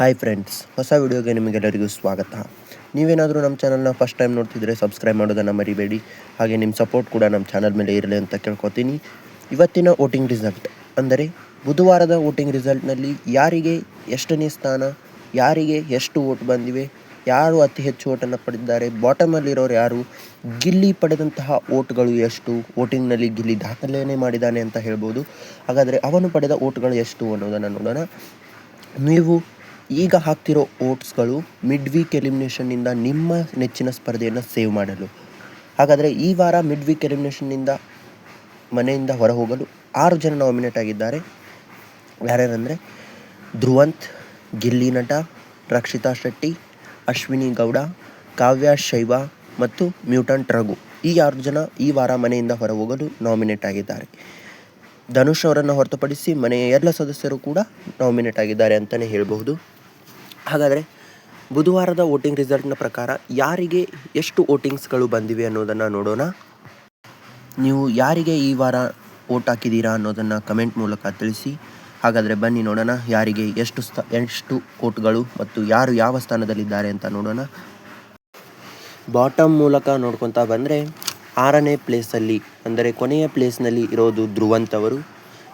Hi friends ಹೊಸ ವಿಡಿಯೋಗೆ ನಿಮಗೆಲ್ಲರಿಗೂ ಸ್ವಾಗತ. ನೀವೇನಾದರೂ ನಮ್ಮ ಚಾನಲ್ನ ಫಸ್ಟ್ ಟೈಮ್ ನೋಡ್ತಿದ್ರೆ ಸಬ್ಸ್ಕ್ರೈಬ್ ಮಾಡೋದನ್ನು ಮರಿಬೇಡಿ. ಹಾಗೆ ನಿಮ್ಮ ಸಪೋರ್ಟ್ ಕೂಡ ನಮ್ಮ ಚಾನಲ್ ಮೇಲೆ ಇರಲಿ ಅಂತ ಕೇಳ್ಕೊತೀನಿ. ಇವತ್ತಿನ ವೋಟಿಂಗ್ ರಿಸಲ್ಟ್ ಅಂದರೆ ಬುಧವಾರದ ವೋಟಿಂಗ್ ರಿಸಲ್ಟ್ನಲ್ಲಿ ಯಾರಿಗೆ ಎಷ್ಟನೇ ಸ್ಥಾನ, ಯಾರಿಗೆ ಎಷ್ಟು ಓಟ್ ಬಂದಿವೆ, ಯಾರು ಅತಿ ಹೆಚ್ಚು ಓಟನ್ನು ಪಡೆದಿದ್ದಾರೆ ಬಾಟಮಲ್ಲಿರೋರು ಯಾರು, ಗಿಲ್ಲಿ ಪಡೆದಂತಹ ಓಟ್ಗಳು ಎಷ್ಟು ವೋಟಿಂಗ್ನಲ್ಲಿ ಗಿಲ್ಲಿ ದಾಖಲೆಯೇ ಮಾಡಿದ್ದಾನೆ ಅಂತ ಹೇಳ್ಬೋದು. ಹಾಗಾದರೆ ಅವನು ಪಡೆದ ಓಟ್ಗಳು ಎಷ್ಟು ಅನ್ನೋದನ್ನು ನೋಡೋಣ. ನೀವು ಈಗ ಹಾಕ್ತಿರೋ ಓಟ್ಸ್ಗಳು ಮಿಡ್ ವೀಕ್ ಎಲಿಮಿನೇಷನ್ನಿಂದ ನಿಮ್ಮ ನೆಚ್ಚಿನ ಸ್ಪರ್ಧೆಯನ್ನು ಸೇವ್ ಮಾಡಲು. ಹಾಗಾದರೆ ಈ ವಾರ ಮಿಡ್ ವೀಕ್ ಎಲಿಮಿನೇಷನ್ನಿಂದ ಮನೆಯಿಂದ ಹೊರ ಹೋಗಲು ಆರು ಜನ ನಾಮಿನೇಟ್ ಆಗಿದ್ದಾರೆ. ಯಾರ್ಯಾರಂದರೆ ಧ್ರುವಂತ್, ಗಿಲ್ಲಿ ನಟ, ರಕ್ಷಿತಾ ಶೆಟ್ಟಿ, ಅಶ್ವಿನಿ ಗೌಡ, ಕಾವ್ಯ, ಶೈವ ಮತ್ತು ಮ್ಯೂಟಂಟ್ ರಘು. ಈ ಆರು ಜನ ಈ ವಾರ ಮನೆಯಿಂದ ಹೊರ ಹೋಗಲು ನಾಮಿನೇಟ್ ಆಗಿದ್ದಾರೆ. ಧನುಷ್ ಅವರನ್ನು ಹೊರತುಪಡಿಸಿ ಮನೆಯ ಎಲ್ಲ ಸದಸ್ಯರು ಕೂಡ ನಾಮಿನೇಟ್ ಆಗಿದ್ದಾರೆ ಅಂತಲೇ ಹೇಳಬಹುದು. ಹಾಗಾದರೆ ಬುಧವಾರದ ವೋಟಿಂಗ್ ರಿಸಲ್ಟ್ನ ಪ್ರಕಾರ ಯಾರಿಗೆ ಎಷ್ಟು ವೋಟಿಂಗ್ಸ್ಗಳು ಬಂದಿವೆ ಅನ್ನೋದನ್ನು ನೋಡೋಣ. ನೀವು ಯಾರಿಗೆ ಈ ವಾರ ವೋಟ್ ಹಾಕಿದ್ದೀರಾ ಅನ್ನೋದನ್ನು ಕಮೆಂಟ್ ಮೂಲಕ ತಿಳಿಸಿ. ಹಾಗಾದರೆ ಬನ್ನಿ ನೋಡೋಣ ಯಾರಿಗೆ ಎಷ್ಟು ಸ್ಥ, ಎಷ್ಟು ಕೋಟ್ಗಳು ಮತ್ತು ಯಾರು ಯಾವ ಸ್ಥಾನದಲ್ಲಿದ್ದಾರೆ ಅಂತ ನೋಡೋಣ. ಬಾಟಮ್ ಮೂಲಕ ನೋಡ್ಕೊತಾ ಬಂದರೆ ಆರನೇ ಪ್ಲೇಸಲ್ಲಿ, ಅಂದರೆ ಕೊನೆಯ ಪ್ಲೇಸ್ನಲ್ಲಿ ಇರೋದು ಧ್ರುವಂತ್ ಅವರು.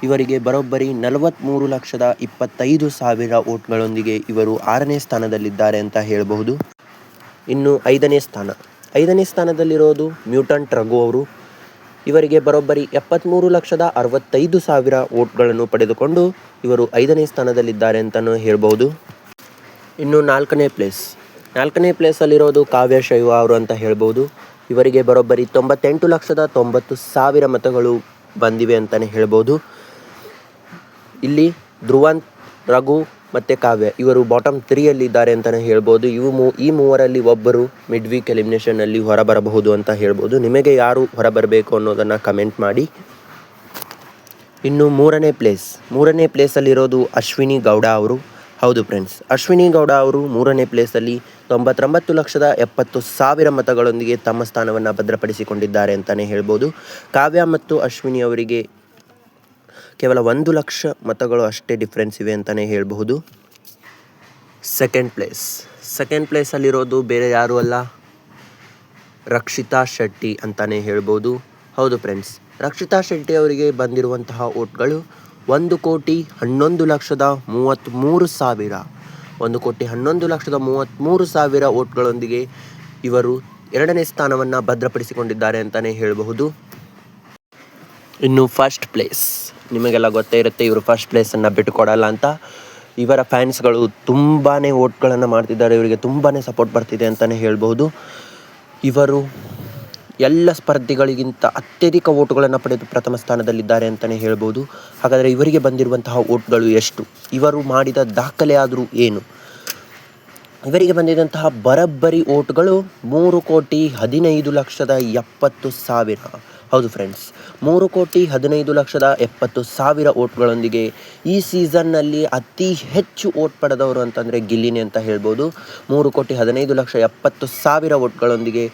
ಇವರಿಗೆ ಬರೋಬ್ಬರಿ ನಲವತ್ತ್ಮೂರು ಲಕ್ಷದ ಇಪ್ಪತ್ತೈದು ಸಾವಿರ ಓಟ್ಗಳೊಂದಿಗೆ ಇವರು ಆರನೇ ಸ್ಥಾನದಲ್ಲಿದ್ದಾರೆ ಅಂತ ಹೇಳಬಹುದು. ಇನ್ನು ಐದನೇ ಸ್ಥಾನ. ಐದನೇ ಸ್ಥಾನದಲ್ಲಿರೋದು ಮ್ಯೂಟನ್ ರಘು ಅವರು. ಇವರಿಗೆ ಬರೋಬ್ಬರಿ ಎಪ್ಪತ್ತ್ಮೂರು ಲಕ್ಷದ ಅರವತ್ತೈದು ಸಾವಿರ ಓಟ್ಗಳನ್ನು ಪಡೆದುಕೊಂಡು ಇವರು ಐದನೇ ಸ್ಥಾನದಲ್ಲಿದ್ದಾರೆ ಅಂತಲೂ ಹೇಳ್ಬೋದು ಇನ್ನು ನಾಲ್ಕನೇ ಪ್ಲೇಸ್. ನಾಲ್ಕನೇ ಪ್ಲೇಸಲ್ಲಿರೋದು ಕಾವ್ಯ ಶೈವ ಅವರು ಅಂತ ಹೇಳ್ಬೋದು ಇವರಿಗೆ ಬರೋಬ್ಬರಿ ತೊಂಬತ್ತೆಂಟು ಲಕ್ಷದ ತೊಂಬತ್ತು ಸಾವಿರ ಮತಗಳು ಬಂದಿವೆ ಅಂತಲೇ ಹೇಳ್ಬೋದು ಇಲ್ಲಿ ಧ್ರುವಂತ್ ರಘು ಮತ್ತು ಕಾವ್ಯ ಇವರು ಬಾಟಮ್ ತ್ರೀಯಲ್ಲಿದ್ದಾರೆ ಅಂತಲೇ ಹೇಳ್ಬೋದು. ಇವು ಮೂ, ಈ ಮೂವರಲ್ಲಿ ಒಬ್ಬರು ಮಿಡ್ ವೀಕ್ ಹೊರ ಹೊರಬರಬಹುದು ಅಂತ ಹೇಳ್ಬೋದು. ನಿಮಗೆ ಯಾರು ಹೊರಬರಬೇಕು ಅನ್ನೋದನ್ನು ಕಮೆಂಟ್ ಮಾಡಿ. ಇನ್ನು ಮೂರನೇ ಪ್ಲೇಸ್ ಮೂರನೇ ಪ್ಲೇಸಲ್ಲಿರೋದು ಅಶ್ವಿನಿ ಗೌಡ ಅವರು. ಹೌದು ಫ್ರೆಂಡ್ಸ್ ಅಶ್ವಿನಿ ಗೌಡ ಅವರು ಮೂರನೇ ಪ್ಲೇಸಲ್ಲಿ ತೊಂಬತ್ತೊಂಬತ್ತು ಲಕ್ಷದ ಎಪ್ಪತ್ತು ಸಾವಿರ ಮತಗಳೊಂದಿಗೆ ತಮ್ಮ ಸ್ಥಾನವನ್ನು ಭದ್ರಪಡಿಸಿಕೊಂಡಿದ್ದಾರೆ ಅಂತಲೇ ಹೇಳ್ಬೋದು. ಕಾವ್ಯ ಮತ್ತು ಅಶ್ವಿನಿ ಅವರಿಗೆ ಕೇವಲ ಒಂದು ಲಕ್ಷ ಮತಗಳು ಅಷ್ಟೇ ಡಿಫ್ರೆನ್ಸ್ ಇವೆ ಅಂತಲೇ ಹೇಳಬಹುದು. ಸೆಕೆಂಡ್ ಪ್ಲೇಸ್ ಸೆಕೆಂಡ್ ಪ್ಲೇಸಲ್ಲಿರೋದು ಬೇರೆ ಯಾರೂ ಅಲ್ಲ. ರಕ್ಷಿತಾ ಶೆಟ್ಟಿ ಅಂತಲೇ ಹೇಳ್ಬೋದು ಹೌದು ಫ್ರೆಂಡ್ಸ್ ರಕ್ಷಿತಾ ಶೆಟ್ಟಿ ಅವರಿಗೆ ಬಂದಿರುವಂತಹ ಓಟ್ಗಳು ಒಂದು ಕೋಟಿ ಹನ್ನೊಂದು ಲಕ್ಷದ ಮೂವತ್ತ್ಮೂರು ಸಾವಿರ. ಒಂದು ಕೋಟಿ ಹನ್ನೊಂದು ಲಕ್ಷದ ಮೂವತ್ತ್ಮೂರು ಸಾವಿರ ಓಟ್ಗಳೊಂದಿಗೆ ಇವರು ಎರಡನೇ ಸ್ಥಾನವನ್ನು ಭದ್ರಪಡಿಸಿಕೊಂಡಿದ್ದಾರೆ ಅಂತಲೇ ಹೇಳಬಹುದು. ಇನ್ನು ಫಸ್ಟ್ ಪ್ಲೇಸ್ ನಿಮಗೆಲ್ಲ ಗೊತ್ತೇ ಇರುತ್ತೆ, ಇವರು ಫಸ್ಟ್ ಪ್ಲೇಸನ್ನು ಬಿಟ್ಟುಕೊಡಲ್ಲ ಅಂತ. ಇವರ ಫ್ಯಾನ್ಸ್ಗಳು ತುಂಬಾ ಓಟ್ಗಳನ್ನು ಮಾಡ್ತಿದ್ದಾರೆ, ಇವರಿಗೆ ತುಂಬಾ ಸಪೋರ್ಟ್ ಬರ್ತಿದೆ ಅಂತಲೇ ಹೇಳ್ಬೋದು ಇವರು ಎಲ್ಲ ಸ್ಪರ್ಧಿಗಳಿಗಿಂತ ಅತ್ಯಧಿಕ ಓಟುಗಳನ್ನು ಪಡೆದು ಪ್ರಥಮ ಸ್ಥಾನದಲ್ಲಿದ್ದಾರೆ ಅಂತಲೇ ಹೇಳ್ಬೋದು ಹಾಗಾದರೆ ಇವರಿಗೆ ಬಂದಿರುವಂತಹ ಓಟ್ಗಳು ಎಷ್ಟು? ಇವರು ಮಾಡಿದ ದಾಖಲೆ ಆದರೂ ಏನು? ಇವರಿಗೆ ಬಂದಿದ್ದಂತಹ ಬರಬ್ಬರಿ ಓಟ್ಗಳು ಮೂರು ಕೋಟಿ ಹದಿನೈದು ಲಕ್ಷದ ಎಪ್ಪತ್ತು ಸಾವಿರ. ಹೌದು ಫ್ರೆಂಡ್ಸ್ ಮೂರು ಕೋಟಿ ಹದಿನೈದು ಲಕ್ಷದ ಎಪ್ಪತ್ತು ಸಾವಿರ ಓಟ್ಗಳೊಂದಿಗೆ ಈ ಸೀಸನ್ನಲ್ಲಿ ಅತಿ ಹೆಚ್ಚು ಓಟ್ ಪಡೆದವರು ಅಂತಂದರೆ ಗಿಲ್ಲಿನಿ ಅಂತ ಹೇಳ್ಬೋದು. ಮೂರು ಕೋಟಿ ಹದಿನೈದು ಲಕ್ಷ ಎಪ್ಪತ್ತು ಸಾವಿರ ಓಟ್ಗಳೊಂದಿಗೆ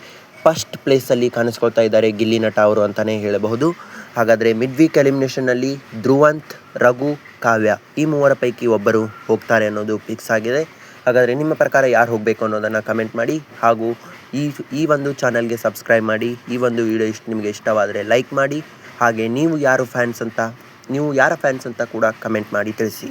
ಫಸ್ಟ್ ಪ್ಲೇಸಲ್ಲಿ ಕಾಣಿಸ್ಕೊಳ್ತಾ ಇದ್ದಾರೆ ಗಿಲ್ಲಿ ನಟ ಅವರು ಅಂತಲೇ ಹೇಳಬಹುದು. ಹಾಗಾದರೆ ಮಿಡ್ ವೀಕ್ ಎಲಿಮಿನೇಷನ್ನಲ್ಲಿ ಧ್ರುವಂತ್, ರಘು, ಕಾವ್ಯ ಈ ಮೂವರ ಪೈಕಿ ಒಬ್ಬರು ಹೋಗ್ತಾರೆ ಅನ್ನೋದು ಫಿಕ್ಸ್ ಆಗಿದೆ. ಹಾಗಾದರೆ ನಿಮ್ಮ ಪ್ರಕಾರ ಯಾರು ಹೋಗಬೇಕು ಅನ್ನೋದನ್ನು ಕಮೆಂಟ್ ಮಾಡಿ. ಹಾಗೂ ಈ ಈ ಒಂದು ಚಾನಲ್ಗೆ ಸಬ್ಸ್ಕ್ರೈಬ್ ಮಾಡಿ, ಈ ಒಂದು ವಿಡಿಯೋ ಇಷ್ಟು, ನಿಮಗೆ ಇಷ್ಟವಾದರೆ ಲೈಕ್ ಮಾಡಿ, ಹಾಗೆ ನೀವು ಯಾರು ಫ್ಯಾನ್ಸ್ ಅಂತ, ನೀವು ಯಾರ ಫ್ಯಾನ್ಸ್ ಅಂತ ಕೂಡ ಕಮೆಂಟ್ ಮಾಡಿ ತಿಳಿಸಿ.